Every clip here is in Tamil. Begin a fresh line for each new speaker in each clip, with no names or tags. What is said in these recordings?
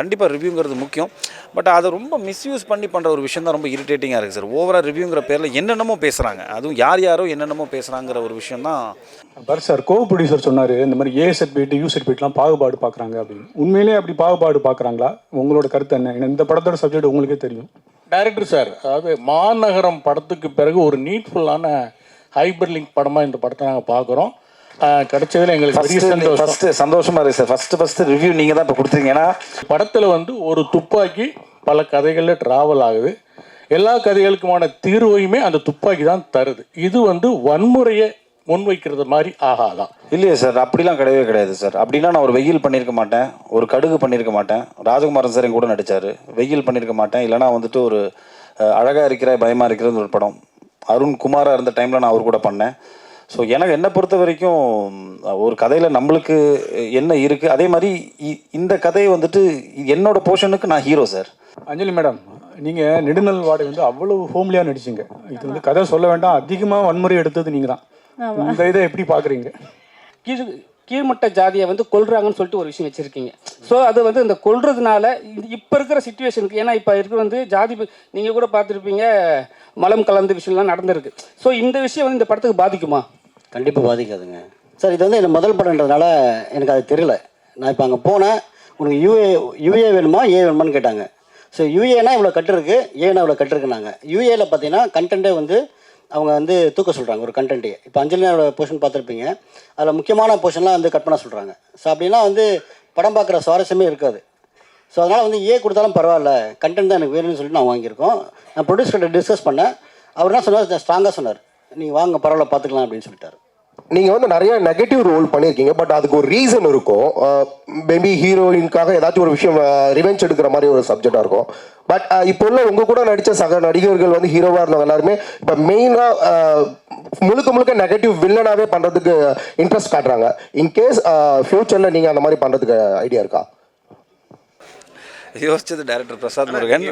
கண்டிப்பாக ரிவ்யூங்கிறது முக்கியம். பட் அதை ரொம்ப மிஸ்யூஸ் பண்ணி பண்ணுற ஒரு விஷயம் தான் ரொம்ப இரிட்டேட்டிங்காக இருக்குது சார் ஓவராக ரிவ்யூங்கிற பேரில் என்னென்னமோ பேசுகிறாங்க அதுவும் யார் யாரோ என்னென்னமோ பேசுகிறாங்கிற ஒரு விஷயம் தான்
பர் சார் கோ ப்ரொடியூசர் சொன்னார் இந்த மாதிரி ஏ சர்டிஃபிகேட் யூ சர்டிஃபிகேட்லாம் பாகுபாடு பார்க்குறாங்க அப்படின்னு. உண்மையிலேயே அப்படி பாகுபாடு பார்க்குறாங்களா உங்களோட கருத்து என்ன? ஏன்னா இந்த படத்தோட சப்ஜெக்ட் உங்களுக்கே தெரியும்.
டைரக்டர் சார் அதாவது மாநகரம் படத்துக்கு பிறகு ஒரு நீட்ஃபுல்லான ஹைபர் லிங்க் படமாக இந்த படத்தை நாங்கள் பார்க்குறோம் கிடைச்சதுல எங்களுக்கு பெரிய சந்தோஷம்.
ஃபஸ்ட்டு சந்தோஷமாக இருக்குது சார் ஃபஸ்ட்டு ஃபஸ்ட்டு ரிவ்யூ நீங்கள் தான் இப்போ கொடுத்துருங்க ஏன்னா
படத்தில் வந்து ஒரு துப்பாக்கி பல கதைகளில் ட்ராவல் ஆகுது. எல்லா கதைகளுக்குமான தீர்வையுமே அந்த துப்பாக்கி தான் தருது. இது வந்து வன்முறையை முன்வைக்கிறது மாதிரி ஆகாதான்
இல்லையே சார் அப்படிலாம் கிடையவே கிடையாது சார் அப்படின்னா நான் ஒரு வெயில் பண்ணியிருக்க மாட்டேன். ஒரு கடுகு பண்ணியிருக்க மாட்டேன். ராஜகுமாரன் சார் கூட நடித்தார் வெயில் பண்ணியிருக்க மாட்டேன். இல்லைனா வந்துட்டு ஒரு அஹ், அழகா இருக்கிற பயமா இருக்கிறது ஒரு படம். அருண் குமாரா இருந்த டைமில் நான் அவர் கூட பண்ணேன். ஸோ எனக்கு என்னை பொறுத்த வரைக்கும் ஒரு கதையில் நம்மளுக்கு என்ன இருக்குது அதே மாதிரி இ- இந்த கதையை வந்துட்டு என்னோட போர்ஷனுக்கு நான் ஹீரோ சார்
அஞ்சலி மேடம் நீங்கள் நெடுநல் வாடகை வந்து அவ்வளவு ஹோம்லியாக நடிச்சீங்க. இது வந்து கதை சொல்ல வேண்டாம் அதிகமாக வன்முறை எடுத்தது நீங்கள் தான். இந்த இதை எப்படி பார்க்குறீங்க
கீழ் கீழ்மட்ட ஜாதியை வந்து கொல்றாங்கன்னு சொல்லிட்டு ஒரு விஷயம் வச்சுருக்கீங்க. ஸோ அது வந்து இந்த கொல்றதுனால இப்போ இருக்கிற சுச்சுவேஷனுக்கு ஏன்னா இப்போ இருக்கிற வந்து ஜாதி நீங்கள் கூட பார்த்துருப்பீங்க மலம் கலந்த விஷயம்லாம் நடந்திருக்கு. ஸோ இந்த விஷயம் வந்து இந்த படத்துக்கு பாதிக்குமா?
கண்டிப்பாக பாதிக்காதுங்க. சார் இது வந்து எனக்கு முதல் படம்ன்றதுனால எனக்கு அது தெரியல. நான் இப்போ அங்கே போனேன். உனக்கு யூஏ யூஏ வேணுமா ஏ வேணுமான்னு கேட்டாங்க. ஸோ யூஏனா இவ்வளோ கட்டிருக்கு ஏனா இவ்வளோ கட்டிருக்குனாங்க. யூஏல பார்த்தீங்கன்னா கண்டென்ட்டே வந்து அவங்க வந்து தூக்க சொல்கிறாங்க ஒரு கண்டென்ட்டே இப்போ அஞ்சலினோட போர்ஷன் பார்த்துருப்பீங்க அதில் முக்கியமான போர்ஷன்லாம் வந்து கட் பண்ண சொல்கிறாங்க ஸோ அப்படின்னா வந்து படம் பார்க்குற சுவாரஸ்யமே இருக்காது. ஸோ அதனால் வந்து ஏ கொடுத்தாலும் பரவாயில்ல. கண்டென்ட் தான் எனக்கு வேணும்னு சொல்லிட்டு நான் வாங்கியிருக்கோம். நான் ப்ரொடியூசர்கிட்ட டிஸ்கஸ் பண்ணேன். அவர் என்ன சொன்னார்? ஸ்ட்ராங்காக சொன்னார். நீங்கள் வாங்க பரவாயில்ல பார்த்துக்கலாம் அப்படின்னு சொல்லிட்டாரு.
நீங்கள் வந்து நிறைய நெகட்டிவ் ரோல் பண்ணியிருக்கீங்க பட் அதுக்கு ஒரு ரீசன் இருக்கும். மேபி ஹீரோயின்காக ஏதாச்சும் ஒரு விஷயம் ரிவெஞ்ச் எடுக்கிற மாதிரி ஒரு சப்ஜெக்டாக இருக்கும். பட் இப்போ உள்ள உங்கள் கூட நடித்த சக நடிகர்கள் வந்து ஹீரோவாக இருந்தவங்க எல்லாருமே இப்போ மெயினாக முழுக்க முழுக்க நெகட்டிவ் வில்லனாகவே பண்ணுறதுக்கு இன்ட்ரெஸ்ட் காட்டுறாங்க. இன்கேஸ் ஃப்யூச்சரில் நீங்கள் அந்த மாதிரி பண்ணுறதுக்கு ஐடியா இருக்கா?
யோசிச்சது டைரக்டர் பிரசாத் முருகன்.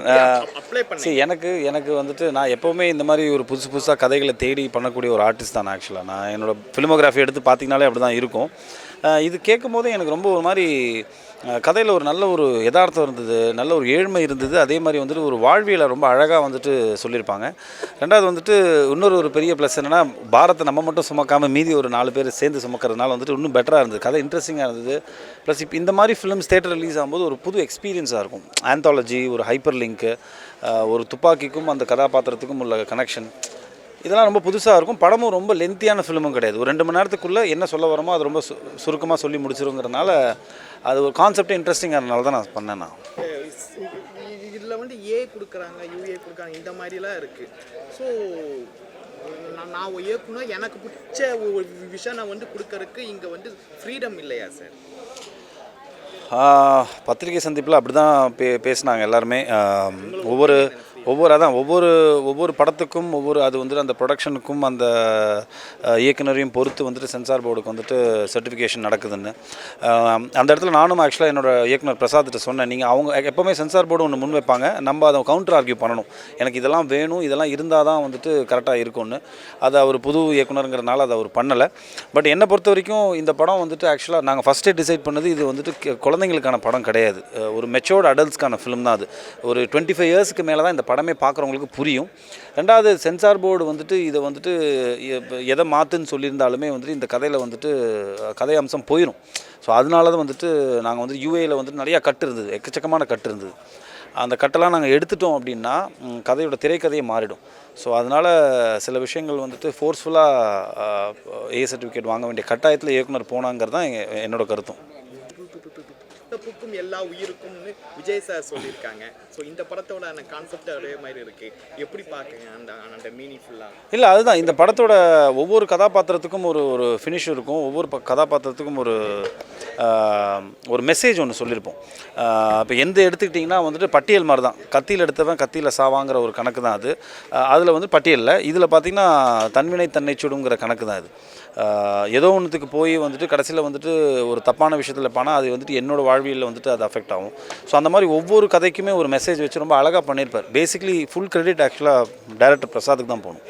சரி எனக்கு எனக்கு வந்துட்டு நான் எப்போவுமே இந்த மாதிரி ஒரு புதுசு புதுசாக கதைகளை தேடி பண்ணக்கூடிய ஒரு ஆர்டிஸ்ட் தான் ஆக்சுவலாக நான் என்னோட ஃபிலிமோகிராஃபி எடுத்து பார்த்தீங்கனாலே அப்படி தான் இருக்கும் இது கேட்கும் போது எனக்கு ரொம்ப ஒரு மாதிரி கதையில் ஒரு நல்ல ஒரு யதார்த்தம் இருந்தது நல்ல ஒரு ஏழ்மை இருந்தது. அதே மாதிரி வந்துட்டு ஒரு வாழ்வியலை ரொம்ப அழகாக வந்துட்டு சொல்லியிருப்பாங்க. ரெண்டாவது வந்துட்டு இன்னொரு ஒரு பெரிய ப்ளஸ் என்னென்னா பாரத்தை நம்ம மட்டும் சுமக்காமல் மீதி ஒரு நாலு பேர் சேர்ந்து சுமக்கிறதுனால வந்துட்டு இன்னும் பெட்டராக இருந்தது. கதை இன்ட்ரெஸ்டிங்காக இருந்தது. ப்ளஸ் இப்போ இந்த மாதிரி ஃபிலிம்ஸ் தேட்டர் ரிலீஸ் ஆகும்போது ஒரு புது எக்ஸ்பீரியன்ஸாக இருக்கும். ஆந்தாலஜி ஒரு ஹைப்பர் லிங்க்கு ஒரு துப்பாக்கிக்கும் அந்த கதாபாத்திரத்துக்கும் உள்ள கனெக்ஷன் இதெல்லாம் ரொம்ப புதுசாக இருக்கும். படமும் ரொம்ப லென்த்தியான ஃபிலிமும் கிடையாது. ஒரு ரெண்டு மணி நேரத்துக்குள்ளே என்ன சொல்ல வரமோ அது ரொம்ப சு சுருக்கமாக சொல்லி முடிச்சிருங்கிறதுனால அது ஒரு கான்செப்டே இன்ட்ரெஸ்டிங்காக இருந்தனால தான் நான் பண்ணேன் நான்.
இதில் வந்து ஏ கொடுக்குறாங்க யூஏ கொடுக்குறாங்க இந்த மாதிரிலாம் இருக்குது ஸோ நான் நான் ஒரு இயக்குனர் எனக்கு பிடிச்ச ஒரு விஷயம் நான் வந்து கொடுக்கறதுக்கு இங்கே வந்து ஃப்ரீடம் இல்லையா சார்
பத்திரிகை சந்திப்பில் அப்படி தான் பே பேசினாங்க எல்லாருமே. ஒவ்வொரு ஒவ்வொரு அதான் ஒவ்வொரு ஒவ்வொரு படத்துக்கும் ஒவ்வொரு அது வந்துட்டு அந்த ப்ரொடக்ஷனுக்கும் அந்த இயக்குனரையும் பொறுத்து வந்துட்டு சென்சார் போர்டுக்கு வந்துட்டு சர்டிஃபிகேஷன் நடக்குதுன்னு. அந்த இடத்துல நானும் ஆக்சுவலாக என்னோடய இயக்குனர் பிரசாத்கிட்ட சொன்னேன் நீங்கள் அவங்க எப்போவுமே சென்சார் போர்டு ஒன்று முன் வைப்பாங்க. நம்ம அதை கவுண்டர் ஆர்கியூ பண்ணணும். எனக்கு இதெல்லாம் வேணும் இதெல்லாம் இருந்தால் தான் வந்துட்டு கரெக்டாக இருக்கும்னு. அது அவர் புது இயக்குனருங்கிறனால அதை அவர் பண்ணலை. பட் என்னை பொறுத்த வரைக்கும் இந்த படம் வந்துட்டு ஆக்சுவலாக நாங்கள் ஃபஸ்ட்டே டிசைட் பண்ணது இது வந்துட்டு குழந்தைங்களுக்கான படம் கிடையாது. ஒரு மெச்சோர்டு அடல்ட்ஸ்க்கான ஃபிலிம் தான் அது. ஒரு டுவெண்ட்டி ஃபைவ் இயர்ஸ்க்கு மேலே தான் இந்த படம் பார்க்குறவங்களுக்கு புரியும். ரெண்டாவது சென்சார் போர்டு வந்துட்டு இதை வந்துட்டு எ- எதை மாற்றுன்னு சொல்லியிருந்தாலுமே வந்துட்டு இந்த கதையில் வந்துட்டு கதை அம்சம் போயிடும் ஸோ அதனால தான் வந்துட்டு நாங்கள் வந்து யூஏயில் வந்துட்டு நிறையா கட்டு இருந்தது. எக்கச்சக்கமான கட்டு இருந்தது. அந்த கட்டெல்லாம் நாங்கள் எடுத்துட்டோம் அப்படின்னா கதையோட திரைக்கதையை மாறிடும். ஸோ அதனால் சில விஷயங்கள் வந்துட்டு ஃபோர்ஸ்ஃபுல்லாக ஏ சர்டிஃபிகேட் வாங்க வேண்டிய கட்டாயத்தில் இயக்குனர் போனாங்கிறது தான் என்னோடய கருத்தும்.
புக்கும் எல்லா உயிருக்கும்னு விஜய் சார் சொல்லியிருக்காங்க. ஸோ இந்த படத்தோட அந்த கான்செப்ட் அதே மாதிரி இருக்குது எப்படி பார்க்குங்க அந்த அந்த மீனிங்ஃபுல்லாக
இல்லை அதுதான். இந்த படத்தோட ஒவ்வொரு கதாபாத்திரத்துக்கும் ஒரு ஒரு ஃபினிஷ் இருக்கும். ஒவ்வொரு கதாபாத்திரத்துக்கும் ஒரு ஒரு மெசேஜ் ஒன்று சொல்லியிருப்போம். இப்போ எந்த எடுத்துக்கிட்டிங்கன்னா வந்துட்டு பட்டியல் மாதிரி தான் கத்தியில் எடுத்தவன் கத்தியில் சாவாங்கிற ஒரு கணக்கு தான் அது அதில் வந்து பட்டியலில் இதில் பார்த்திங்கன்னா தன்வினை தன்னை சுடுங்கிற கணக்கு தான் இது. ஏதோ ஒன்றுத்துக்கு போய் வந்துட்டு கடைசியில் வந்துட்டு ஒரு தப்பான விஷயத்தில் போனால் அது வந்துட்டு என்னோட வாழ்வியலில் வந்துட்டு அது அஃபெக்ட் ஆகும். ஸோ அந்த மாதிரி ஒவ்வொரு கதைக்குமே ஒரு மெசேஜ் வச்சு ரொம்ப அழகாக பண்ணியிருப்பார். பேசிக்லி ஃபுல் கிரெடிட் ஆக்சுவலாக டைரக்டர் பிரசாத்துக்கு தான் போகணும்.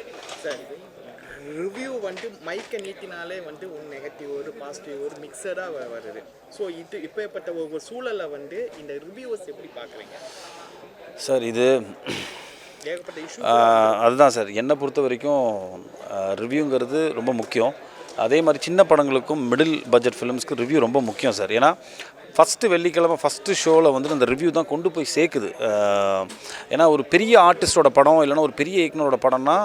ரிவ்யூ வந்து மைக்கை நீட்டினாலே வந்து ஒரு நெகட்டிவ் ஒரு பாசிட்டிவ் ஒரு மிக்சடாக வருது. ஸோ இது இப்பேற்பட்ட ஒரு சூழலை வந்து இந்த ரிவ்யூவர்ஸ் எப்படி பார்க்குறீங்க?
சார் இது அதுதான் சார் என்னை பொறுத்த வரைக்கும் ரிவ்யூங்கிறது ரொம்ப முக்கியம். அதே மாதிரி சின்ன படங்களுக்கும் மிடில் பட்ஜெட் ஃபிலிம்ஸ்க்கு ரிவ்யூ ரொம்ப முக்கியம் சார். ஏன்னா ஃபஸ்ட்டு வெள்ளிக்கிழமை ஃபஸ்ட்டு ஷோவில் வந்துட்டு அந்த ரிவ்யூ தான் கொண்டு போய் சேர்க்குது. ஏன்னா ஒரு பெரிய ஆர்டிஸ்டோட படம் இல்லைன்னா ஒரு பெரிய இயக்குனரோட படம்னா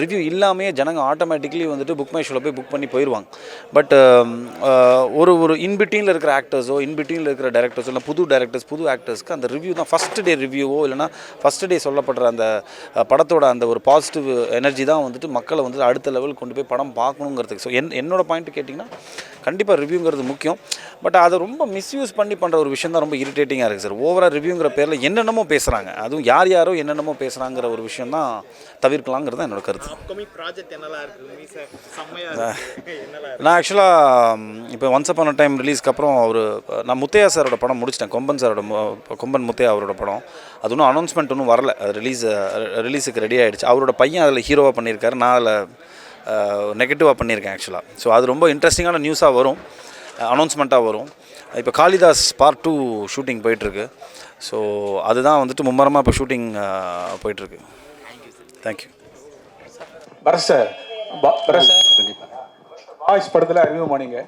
ரிவ்யூ இல்லாமே ஜனங்க ஆட்டோமேட்டிக்லி வந்துட்டு புக் மை ஷோவில் போய் புக் பண்ணி போயிடுவாங்க பட் ஒரு ஒரு இன்பிட்வீனில் இருக்கிற ஆக்டர்ஸோ இன்பிட்வீனில் இருக்கிற டேரக்டர்ஸோ இல்லை புது டேரக்டர்ஸ் புது ஆக்டர்ஸ்க்கு அந்த ரிவ்யூ தான் ஃபஸ்ட் டே ரிவ்யூவோ இல்லைனா ஃபஸ்ட் டே சொல்லப்படுற அந்த படத்தோட அந்த ஒரு பாசிட்டிவ் எனர்ஜி தான் வந்துட்டு மக்களை வந்து அடுத்த லெவல் கொண்டு போய் படம் பார்க்கணுங்கிறதுக்கு. ஸோ என் என்னோட பாயிண்ட் கேட்டிங்கன்னா கண்டிப்பாக ரிவ்யூங்கிறது முக்கியம். பட் அதை ரொம்ப மிஸ்யூஸ் பண்ணி பண்ணுற ஒரு விஷயம் தான் ரொம்ப இரிட்டேட்டிங்காக இருக்குது சார் ஓவராக ரிவ்யூங்கிற பேரில் என்னென்னமோ பேசுகிறாங்க அதுவும் யார் யாரோ என்னென்னமோ பேசுகிறாங்கிற ஒரு விஷயம் தான் தவிர்க்கலாங்கிறது தான் என்னோட கருத்து. நான் ஆக்சுவலாக இப்போ ஒன்ஸ் அப்பான டைம் ரிலீஸ்க்கு அப்புறம் அவர் நான் முத்தையா சாரோட படம் முடிச்சிட்டேன். கொம்பன் சாரோட கொம்பன் முத்தையா அவரோட படம். அது இன்னும் அனௌன்ஸ்மெண்ட் ஒன்றும் வரல. ரிலீஸ் ரிலீஸுக்கு ரெடி ஆகிடுச்சு அவரோட பையன் அதில் ஹீரோவாக பண்ணியிருக்காரு. நான் அதில் நெகட்டிவாக பண்ணியிருக்கேன் ஆக்சுவலாக ஸோ அது ரொம்ப இன்ட்ரெஸ்டிங்கான நியூஸாக வரும். அனௌன்ஸ்மெண்ட்டாக வரும். இப்போ காளிதாஸ் பார்ட் டூ ஷூட்டிங் போயிட்டுருக்கு. ஸோ அதுதான் வந்துட்டு மும்மரமாக இப்போ ஷூட்டிங் போயிட்டுருக்கு. தேங்க்யூ
பரத் சார் ப- பரத் சார் வாய்ஸ் படத்தில் அறிமுகமானீங்க.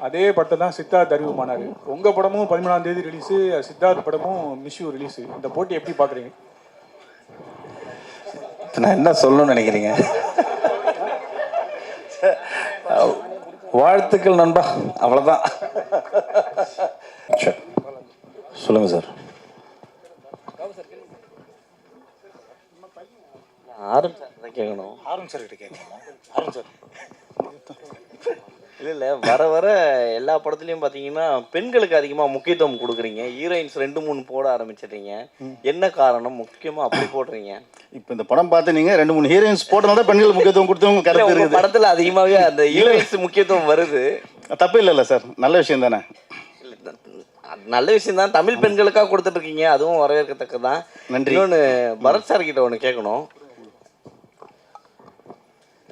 அதே படத்தை தான் சித்தார்த் அறிமுகமானார். உங்கள் படமும் பதிமூணாம் தேதி ரிலீஸு சித்தார்த் படமும் மிஷ்யூ ரிலீஸு இந்த போட்டி எப்படி பார்க்குறீங்க
நான் என்ன சொல்லணும்னு நினைக்கிறீங்க? வாழ்த்துக்கள் நண்பா. அவ்வளோதான் சரி. சொல்லுங்கள் சார்.
ஆரன் சார் கேட்கணும்.
ஆரன் சார் கிட்ட கேட்கணும்? ஆரன் சார்
இல்லை இல்லை. வர வர எல்லா படத்துலையும் பார்த்தீங்கன்னா பெண்களுக்கு அதிகமாக முக்கியத்துவம் கொடுக்குறீங்க. ஹீரோயின்ஸ் ரெண்டு மூணு போட ஆரம்பிச்சிடுறீங்க. என்ன காரணம்? முக்கியமாக அப்படி போடுறீங்க.
இப்போ இந்த படம் பார்த்து நீங்கள் ரெண்டு மூணு ஹீரோயின்ஸ் போட்டனால தான் பெண்கள் முக்கியத்துவம் கொடுத்தவங்க
இல்லை
கருத்து இருக்குது.
படத்தில் அதிகமாகவே அந்த ஹீரோயின்ஸ் முக்கியத்துவம் வருது.
தப்பு இல்லைல்ல சார். நல்ல விஷயம் தானே?
இல்ல, நல்ல விஷயம் தான். தமிழ் பெண்களுக்காக கொடுத்துட்டு இருக்கீங்க. அதுவும் வரவேற்கத்தக்கதான்
நன்றி.
இன்னொன்று பரத் சார் கிட்ட ஒன்று கேட்கணும்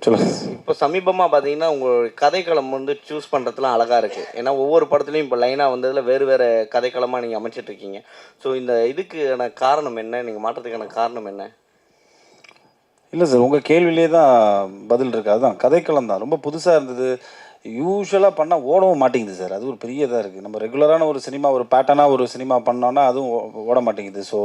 சொல்லுங்க.
இப்போ சமீபமாக பார்த்தீங்கன்னா உங்கள் கதைக்களம் வந்து சூஸ் பண்ணுறதுலாம் அழகாக இருக்குது ஏன்னா ஒவ்வொரு படத்துலையும் இப்போ லைனாக வந்ததில் வேறு வேறு கதைக்களமாக நீங்கள் அமைச்சிட்டு இருக்கீங்க. ஸோ இந்த இதுக்கான காரணம் என்ன? நீங்கள் மாற்றத்துக்கான காரணம் என்ன?
இல்லை சார் உங்கள் கேள்வியிலே தான் பதில் இருக்குது அதுதான். கதைக்களம் தான். ரொம்ப புதுசாக இருந்தது. யூஸ்வலாக பண்ணால் ஓடவும் மாட்டேங்குது சார். அது ஒரு பெரிய இதாக இருக்குது நம்ம ரெகுலரான ஒரு சினிமா ஒரு பேட்டர்னாக ஒரு சினிமா பண்ணோன்னா அதுவும் ஓ- ஓட மாட்டேங்குது. ஸோ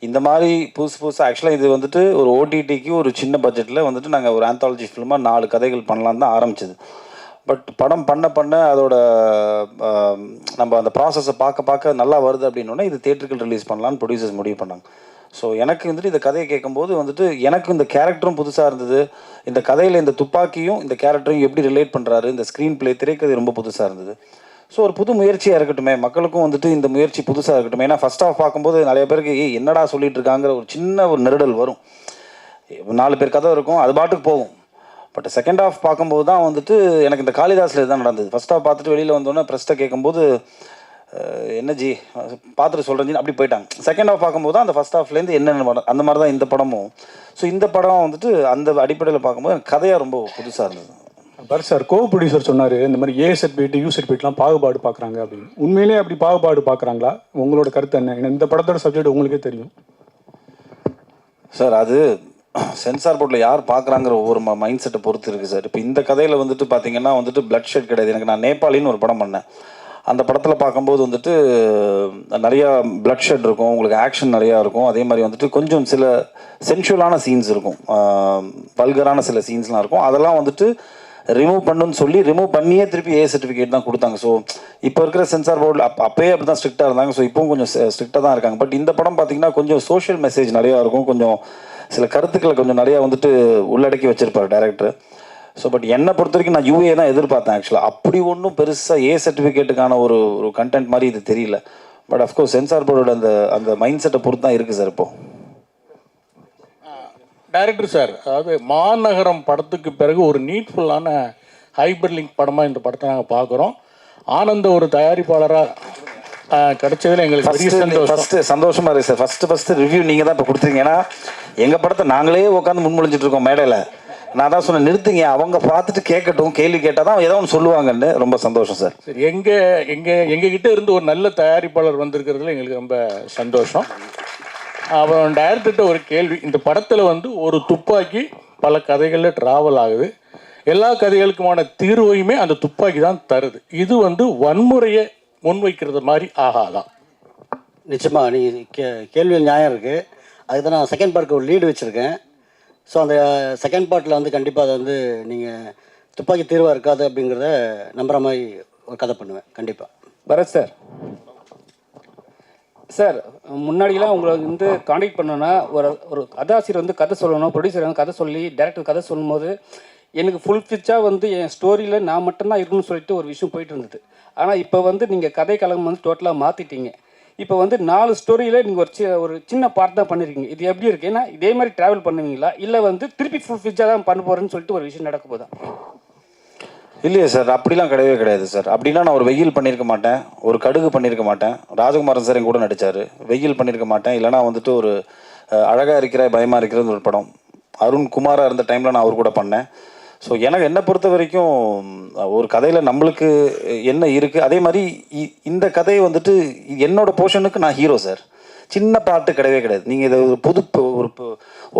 இந்த மாதிரி புதுசு புதுசாக ஆக்சுவலாக இது வந்துட்டு ஒரு ஓடிடிக்கு ஒரு சின்ன பட்ஜெட்டில் வந்துட்டு நாங்கள் ஒரு ஆந்தாலஜி ஃபிலிமாக நாலு கதைகள் பண்ணலான்னு தான் ஆரம்பிச்சது. பட் படம் பண்ண பண்ண அதோட நம்ம அந்த ப்ராசஸை பார்க்க பார்க்க நல்லா வருது அப்படின்னோடனே இது தேட்டருக்கு ரிலீஸ் பண்ணலான்னு ப்ரொடியூசர்ஸ் முடிவு பண்ணாங்க. ஸோ எனக்கு வந்துட்டு இந்த கதையை கேட்கும்போது வந்துட்டு எனக்கு இந்த கேரக்டரும் புதுசாக இருந்தது. இந்த கதையில் இந்த துப்பாக்கியும் இந்த கேரக்டரையும் எப்படி ரிலேட் பண்ணுறாரு இந்த ஸ்க்ரீன் பிளே திரைக்கதை ரொம்ப புதுசாக இருந்தது. ஸோ ஒரு புது முயற்சியாக இருக்கட்டுமே மக்களுக்கும் வந்துட்டு இந்த முயற்சி புதுசாக இருக்கட்டும். ஏன்னா ஃபர்ஸ்ட் ஆஃப் பார்க்கும்போது நிறைய பேருக்கு ஏய் என்னடா சொல்லிட்டு இருக்காங்கிற ஒரு சின்ன ஒரு நெருடல் வரும். நாலு பேர் கதை இருக்கும் அது பாட்டுக்கு போகும். பட் செகண்ட் ஆஃப் பார்க்கும்போது தான் வந்துட்டு எனக்கு இந்த காளிதாஸில் தான் நடந்தது. ஃபஸ்ட் ஆஃப் பார்த்துட்டு வெளியில் வந்தோன்னே ப்ரெஸ்ட்டை கேட்கும்போது என்ன ஜி பார்த்துட்டு சொல்கிறேன் ஜி அப்படி போயிட்டாங்க. செகண்ட் ஹாஃப் பார்க்கும்போது அந்த ஃபர்ஸ்ட் ஹாஃப்லேருந்து என்னென்ன படம் அந்த மாதிரி தான் இந்த படமும். ஸோ இந்த படம் வந்துட்டு அந்த அடிப்படையில் பார்க்கும்போது எனக்கு கதையாக ரொம்ப புதுசாக இருந்தது.
பரத் சார் கோ ப்ரொடியூசர் சொன்னார் இந்த மாதிரி ஏ சர்டிஃபிகேட் யூ சர்டிஃபிகேட்லாம் பாகுபாடு பார்க்குறாங்க அப்படின்னு. உண்மையிலேயே அப்படி பாகுபாடு பார்க்குறாங்களா? உங்களோட கருத்து என்ன? இந்த படத்தோட சப்ஜெக்ட் உங்களுக்கே தெரியும்.
சார் அது சென்சார் போர்டில் யார் பார்க்குறாங்கிற ஒவ்வொரு மைண்ட் செட்டை பொறுத்து இருக்குது சார். இப்போ இந்த கதையில் வந்துட்டு பார்த்தீங்கன்னா வந்துட்டு பிளட் ஷெட் கிடையாது. எனக்கு நான் நேபாளின்னு ஒரு படம் பண்ணேன். அந்த படத்தில் பார்க்கும்போது வந்துட்டு நிறையா பிளட் ஷெட் இருக்கும் உங்களுக்கு ஆக்ஷன் நிறையா இருக்கும். அதே மாதிரி வந்துட்டு கொஞ்சம் சில சென்சுவலான சீன்ஸ் இருக்கும். பல்கரான சில சீன்ஸ்லாம் இருக்கும். அதெல்லாம் வந்துட்டு ரிமூவ் பண்ணுன்னு சொல்லி ரிமூவ் பண்ணியே திருப்பி ஏ சர்டிஃபிகேட் தான் கொடுத்தாங்க. ஸோ இப்போ இருக்கிற சென்சார் போர்டில் அப் அப்பயே அப்படி தான் ஸ்ட்ரிக்டாக இருந்தாங்க. ஸோ இப்போவும் கொஞ்சம் ஸ்ட்ரிக்டாக தான் இருக்காங்க. பட் இந்த படம் பார்த்தீங்கன்னா கொஞ்சம் சோஷியல் மெசேஜ் நிறையா இருக்கும். கொஞ்சம் சில கருத்துக்களை கொஞ்சம் நிறையா வந்துட்டு உள்ளடக்கி வச்சிருப்பார் டேரக்டர் ஸோ பட் என்னை பொறுத்த வரைக்கும் நான் யூஏ தான் எதிர்பார்த்தேன் ஆக்சுவலாக அப்படி ஒன்றும் பெருசாக ஏ சர்டிஃபிகேட்டுக்கான ஒரு ஒரு கண்டென்ட் மாதிரி இது தெரியல. பட் அஃப்கோர்ஸ் சென்சார் போர்டோட அந்த அந்த மைண்ட் செட்டை பொறுத்து தான் இருக்குது சார் இப்போது
டைரக்டர் சார் அதாவது மாநகரம் படத்துக்கு பிறகு ஒரு நீட்ஃபுல்லான ஹைபர் லிங்க் படமாக இந்த படத்தை நாங்கள் பார்க்குறோம். ஆனந்த ஒரு தயாரிப்பாளராக கிடைச்சதுல எங்களுக்கு பெரிய சந்தோஷம்.
ஃபர்ஸ்ட் சந்தோஷமா இருக்கு சார் ஃபர்ஸ்ட் ஃபர்ஸ்ட் ரிவ்யூ நீங்க தான் இப்போ கொடுத்துருங்க ஏன்னா எங்க படத்தை நாங்களே உட்காந்து முன்மொழிஞ்சிட்டு இருக்கோம் மேடையில். நான் தான் சொன்னேன் நிறுத்துங்க. அவங்க பார்த்துட்டு கேட்கட்டும். கேள்வி கேட்டால் தான் ஏதோ ஒன்று சொல்லுவாங்கன்னு. ரொம்ப சந்தோஷம் சார்.
சரி எங்க எங்க எங்க கிட்ட இருந்து ஒரு நல்ல தயாரிப்பாளர் வந்திருக்கிறதுல எங்களுக்கு ரொம்ப சந்தோஷம். அப்புறம் டைரக்டர்கிட்ட ஒரு கேள்வி. இந்த படத்துல வந்து ஒரு துப்பாக்கி பல கதைகளில் டிராவல் ஆகுது. எல்லா கதைகளுக்குமான தீர்வையுமே அந்த துப்பாக்கி தான் தருது. இது வந்து வன்முறையை முன்வைக்கிறது மாதிரி ஆகாதான்
நிச்சயமாக நீ கே கேள்வியில் நியாயம் இருக்குது அதுக்கு தான் நான் செகண்ட் பார்ட்க்கு ஒரு லீடு வச்சுருக்கேன். ஸோ அந்த uh, செகண்ட் பார்ட்டில் வந்து கண்டிப்பாக அதை வந்து நீங்கள் துப்பாக்கி தீர்வாக இருக்காது அப்படிங்கிறத நம்புற மாதிரி ஒரு கதை பண்ணுவேன். கண்டிப்பாக
பரத் சார். சார் முன்னாடிலாம் உங்களை வந்து காண்டாக்ட் பண்ணோன்னா ஒரு ஒரு கதாசிரியர் வந்து கதை சொல்லணும் ப்ரொடியூசர் வந்து கதை சொல்லி டேரக்டர் கதை சொல்லும்போது எனக்கு ஃபுல் ஃபிச்சாக வந்து என் ஸ்டோரியில் நான் மட்டும்தான் இருக்கணும்னு சொல்லிட்டு ஒரு விஷயம் போயிட்டு இருந்தது. ஆனால் இப்போ வந்து நீங்கள் கதை கலகம் வந்து டோட்டலாக மாற்றிட்டீங்க இப்போ வந்து நாலு ஸ்டோரியில் நீங்கள் ஒரு சி ஒரு சின்ன பார்ட் தான் பண்ணியிருக்கீங்க இது எப்படி இருக்குது ஏன்னா இதே மாதிரி ட்ராவல் பண்ணுவீங்களா? இல்லை வந்து திருப்பி ஃபுல் ஃபிச்சாக தான் பண்ண போகிறேன்னு சொல்லிட்டு ஒரு விஷயம் நடக்க போதா?
இல்லையே சார் அப்படிலாம் கிடையவே கிடையாது சார். அப்படின்னா நான் ஒரு வெயில் பண்ணியிருக்க மாட்டேன். ஒரு கடுகு பண்ணியிருக்க மாட்டேன். ராஜகுமாரன் சார் என் கூட நடித்தார் வெயில் பண்ணியிருக்க மாட்டேன். இல்லைனா வந்துட்டு ஒரு அழகாக இருக்கிற பயமாக இருக்கிறது ஒரு படம். அருண் குமாராக இருந்த டைமில் நான் அவர் கூட பண்ணேன். ஸோ எனக்கு என்னை பொறுத்த வரைக்கும் ஒரு கதையில் நம்மளுக்கு என்ன இருக்குது அதே மாதிரி இ- இந்த கதையை வந்துட்டு என்னோட போர்ஷனுக்கு நான் ஹீரோ சார் சின்ன பாட்டு கிடையவே கிடையாது. நீங்கள் இதை ஒரு புது ஒரு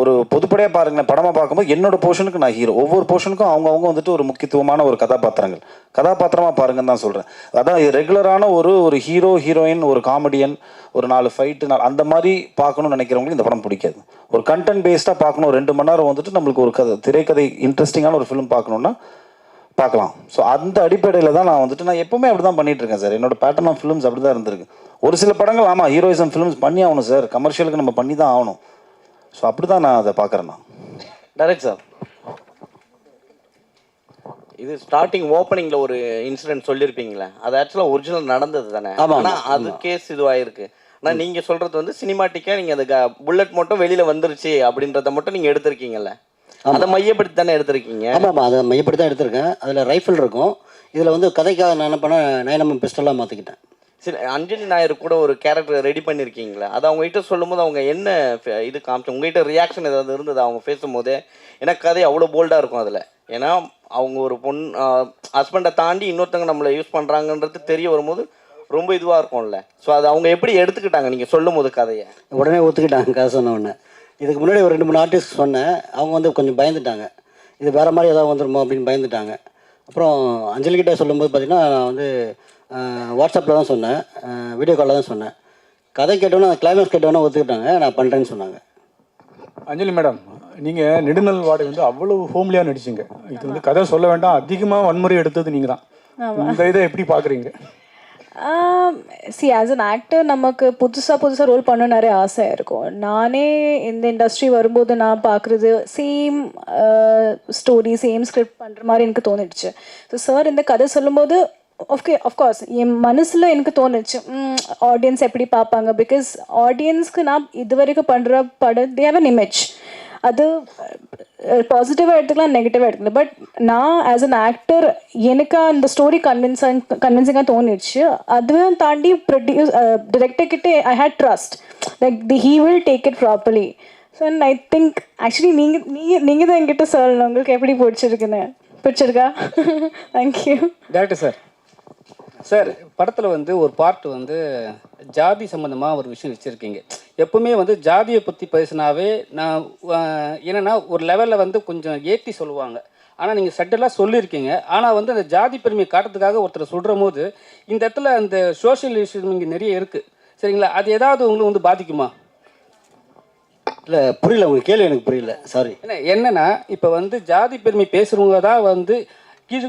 ஒரு பொதுப்படையாக பாருங்களேன் படமாக பார்க்கும்போது என்னோட போர்ஷனுக்கு நான் ஹீரோ ஒவ்வொரு போர்ஷனுக்கும் அவங்கவுங்க வந்துட்டு ஒரு முக்கியத்துவமான ஒரு கதாபாத்திரங்கள். கதாபாத்திரமாக பாருங்கன்னு தான் சொல்கிறேன் அதான் இது ரெகுலரான ஒரு ஒரு ஹீரோ ஹீரோயின் ஒரு காமெடியன் ஒரு நாலு ஃபைட்டு நாலு அந்த மாதிரி பார்க்கணும்னு நினைக்கிறவங்களுக்கு இந்த படம் பிடிக்காது. ஒரு கண்டென்ட் பேஸ்டாக பார்க்கணும் ஒரு ரெண்டு மணி நேரம் வந்துட்டு நம்மளுக்கு ஒரு கதை திரைக்கதை இன்ட்ரெஸ்டிங்கான ஒரு ஃபிலிம் பார்க்கணுன்னா பார்க்கலாம். ஸோ அந்த அடிப்படையில் தான் நான் வந்துட்டு நான் எப்பவுமே அப்படி தான் பண்ணிகிட்ருக்கேன் இருக்கேன் சார் என்னோட பேட்டர்ன் ஆஃப் ஃபிலிம்ஸ் அப்படி தான் இருந்திருக்கு. ஒரு சில படங்கள் ஆமாம் ஹீரோயிசம் ஃபிலிம்ஸ் பண்ணி ஆகணும் சார் கமர்ஷியலுக்கு நம்ம பண்ணி தான் ஆகணும். ஸோ அப்படி தான் நான் அதை பார்க்குறேன் நான்.
டேரக்ட் சார் இது ஸ்டார்டிங் ஓப்பனிங்ல ஒரு இன்சிடென்ட் சொல்லியிருப்பீங்களே அது ஆக்சுவலாக ஒரிஜினல் நடந்தது தானே.
ஆமா,
ஆனா
ஆமா,
அது கேஸ் இதுவாயிருக்கு. ஆனா நீங்க சொல்றது வந்து சினிமாட்டிக்கா நீங்க அந்த புல்லட் மட்டும் வெளியில வந்துருச்சு அப்படின்றத மட்டும் நீங்க எடுத்திருக்கீங்கல்ல. அதை மையப்படுத்தி தானே எடுத்திருக்கீங்க?
ஆமாம் ஆமாம் அதை மையப்படி தான் எடுத்திருக்கேன். அதில் ரைஃபிள் இருக்கும். இதில் வந்து கதைக்காக நான் என்ன பண்ணேன் நயனம்மன் பிஸ்டலாக மாற்றிக்கிட்டேன்
சரி அஞ்சலி நாயர் கூட ஒரு கேரக்டர் ரெடி பண்ணியிருக்கீங்களா அது அவங்ககிட்ட சொல்லும்போது அவங்க என்ன ஃப- இது காமிச்சு உங்ககிட்ட ரியாக்ஷன் ஏதாவது இருந்தது? அவங்க பேசும்போது ஏன்னா கதை அவ்வளோ போல்டாக இருக்கும் அதில். ஏன்னா அவங்க ஒரு பொண் ஹஸ்பண்டை தாண்டி இன்னொருத்தவங்க நம்மளை யூஸ் பண்ணுறாங்கன்றது தெரிய வரும்போது ரொம்ப இதுவாக இருக்கும்ல. ஸோ அது அவங்க எப்படி எடுத்துக்கிட்டாங்க? நீங்கள் சொல்லும் போது கதையை.
உடனே ஒத்துக்கிட்டாங்க கதை சொன்ன உடனே. இதுக்கு முன்னாடி ஒரு ரெண்டு மூணு ஆர்டிஸ்ட் சொன்னேன். அவங்க வந்து கொஞ்சம் பயந்துட்டாங்க. இது வேறு மாதிரி ஏதாவது வந்துருமோ அப்படின்னு பயந்துட்டாங்க. அப்புறம் அஞ்சலிக்கிட்ட சொல்லும்போது பார்த்தீங்கன்னா நான் வந்து வாட்ஸ்அப்பில் தான் சொன்னேன். வீடியோ காலில் தான் சொன்னேன். கதை கேட்டோன்னே கிளைமேக்ஸ் கேட்டோன்னே ஒத்துக்கிட்டாங்க. நான் பண்ணுறேன்னு சொன்னாங்க.
அஞ்சலி மேடம் நீங்கள் நெடுநல் வாடகை வந்து அவ்வளவு ஹோம்லியாக நடிச்சீங்க. இது வந்து கதை சொல்ல வேண்டாம். அதிகமாக வன்முறை எடுத்தது நீங்கள் தான் இந்த இதை எப்படி பார்க்குறீங்க
சி ஆஸ் அன் ஆக்டர் நமக்கு புதுசாக புதுசாக ரோல் பண்ண நிறைய ஆசை இருக்கும். நானே இந்த இண்டஸ்ட்ரி வரும்போது நான் பார்க்குறது சேம் ஸ்டோரி சேம் ஸ்கிரிப்ட் பண்ணுற மாதிரி எனக்கு தோணிடுச்சு. ஸோ சார் இந்த கதை சொல்லும்போது ஓகே அஃப்கோர்ஸ் என் மனசில் எனக்கு தோணுச்சு. ஆடியன்ஸ் எப்படி பார்ப்பாங்க? பிகாஸ் ஆடியன்ஸ்க்கு நான் இது வரைக்கும் பண்ணுற படம் தேவ் அன் இமேஜ் அது பாசிட்டிவாக எடுத்துக்கலாம் நெகட்டிவாக எடுத்துக்கலாம். பட் நான் ஆஸ் அன் ஆக்டர் எனக்கு அந்த ஸ்டோரி கன்வின்சிங் கன்வின்சிங்காக தோணிடுச்சு அதுவும் தாண்டி ப்ரொடியூஸ் டிரெக்டர் கிட்டே I hate trust like the he will take it properly so and I think actually நீங்கள் நீங்கள் நீங்கள் தான் என்கிட்ட சொல்லணும். உங்களுக்கு எப்படி பிடிச்சிருக்குன்னு. பிடிச்சிருக்கா? தேங்க்யூ
டேரக்டர் சார் சார் படத்தில் வந்து ஒரு பார்ட் வந்து ஜாதி சம்மந்தமாக ஒரு விஷயம் வச்சுருக்கீங்க. எப்பவுமே வந்து ஜாதியை பற்றி பேசினாவே நான் என்னன்னா ஒரு லெவலில் வந்து கொஞ்சம் ஏற்றி சொல்லுவாங்க. ஆனால் நீங்கள் சட்டெல்லாம் சொல்லியிருக்கீங்க. ஆனால் வந்து அந்த ஜாதி பெருமையை காட்டுறதுக்காக ஒருத்தர் சொல்கிற போது இந்த இடத்துல அந்த சோஷியல் இஷ்யூ இங்கே நிறைய இருக்குது சரிங்களா? அது ஏதாவது உங்களுக்கு வந்து பாதிக்குமா?
இல்லை புரியல. உங்கள் கேள்வி எனக்கு புரியல. சாரி
என்ன என்னன்னா இப்போ வந்து ஜாதி பெருமை பேசுகிறவங்க தான் வந்து கீழ்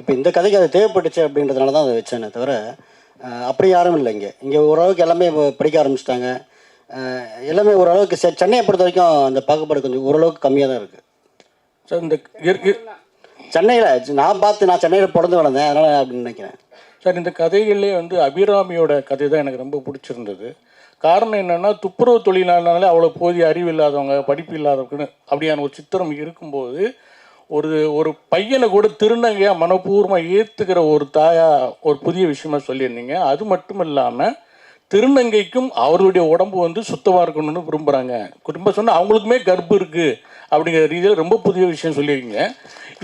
இப்போ இந்த கதைக்கு அது தேவைப்பட்டுச்சு அப்படின்றதுனால தான் அதை வச்சேனே தவிர அப்படி யாரும் இல்லை இங்கே. இங்கே ஓரளவுக்கு எல்லாமே படிக்க ஆரம்பிச்சிட்டாங்க. எல்லாமே ஓரளவுக்கு சென்னையை பொறுத்த வரைக்கும் அந்த பாகுபாடு கொஞ்சம் ஓரளவுக்கு கம்மியாக தான் இருக்குது
ஸோ இந்த
சென்னையில் நான் பார்த்து நான் சென்னையில் பிறந்து வளர்ந்தேன் அதனால் அப்படின்னு நினைக்கிறேன்.
சார் இந்த கதைகள்லேயே வந்து அபிராமியோட கதை தான் எனக்கு ரொம்ப பிடிச்சிருந்தது. காரணம் என்னென்னா துப்புரவு தொழிலாளனாலே அவ்வளோ போதிய அறிவு இல்லாதவங்க படிப்பு இல்லாதவங்கன்னு அப்படியான ஒரு சித்திரம் இருக்கும்போது ஒரு ஒரு பையனை கூட திருநங்கையாக மனப்பூர்வமாக ஏற்றுக்கிற ஒரு தாயா ஒரு புதிய விஷயமா சொல்லியிருந்தீங்க. அது மட்டும் இல்லாமல் திருநங்கைக்கும் அவருடைய உடம்பு வந்து சுத்தமாக இருக்கணும்னு விரும்புகிறாங்க குடும்பம் சொன்னால் அவங்களுக்குமே கர்ப்பம் இருக்குது அப்படிங்கிற ரீதியில் ரொம்ப புதிய விஷயம் சொல்லியிருக்கீங்க.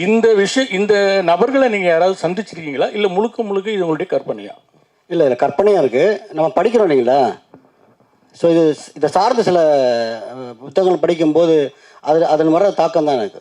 இந்த விஷயம் இந்த நபர்களை நீங்கள் யாராவது சந்திச்சிருக்கீங்களா? இல்லை முழுக்க முழுக்க இது உங்களுடைய கற்பனையா?
இல்லை இதில் கற்பனையாக இருக்குது நம்ம படிக்கிறோம் இல்லைங்களா? ஸோ இது இதை சார்ந்த சில புத்தகங்கள் படிக்கும்போது அதில் அதன் வர தாக்கம் தான் எனக்கு.